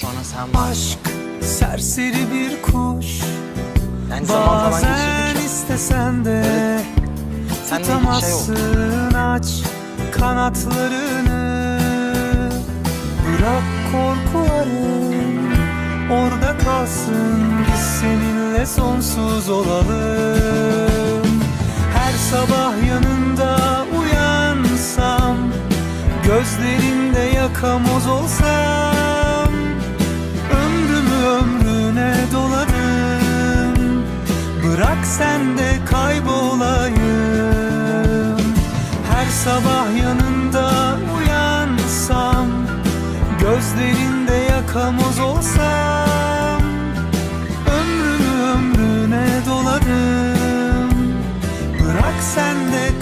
Sonra sen bak. Aşk serseri bir kuş Yani zaman falan Bazen geçirdik. istesen de Sen de bir şey. Tutamazsın aç kanatlarını Bırak korkuların orada kalsın Biz seninle sonsuz olalım Her sabah yanında uyansam Gözlerinde yakamoz olsam Bırak sen de kaybolayım. Her sabah yanında uyansam Gözlerinde yakamoz olsam Ömrümü ömrüne doladım Bırak sen de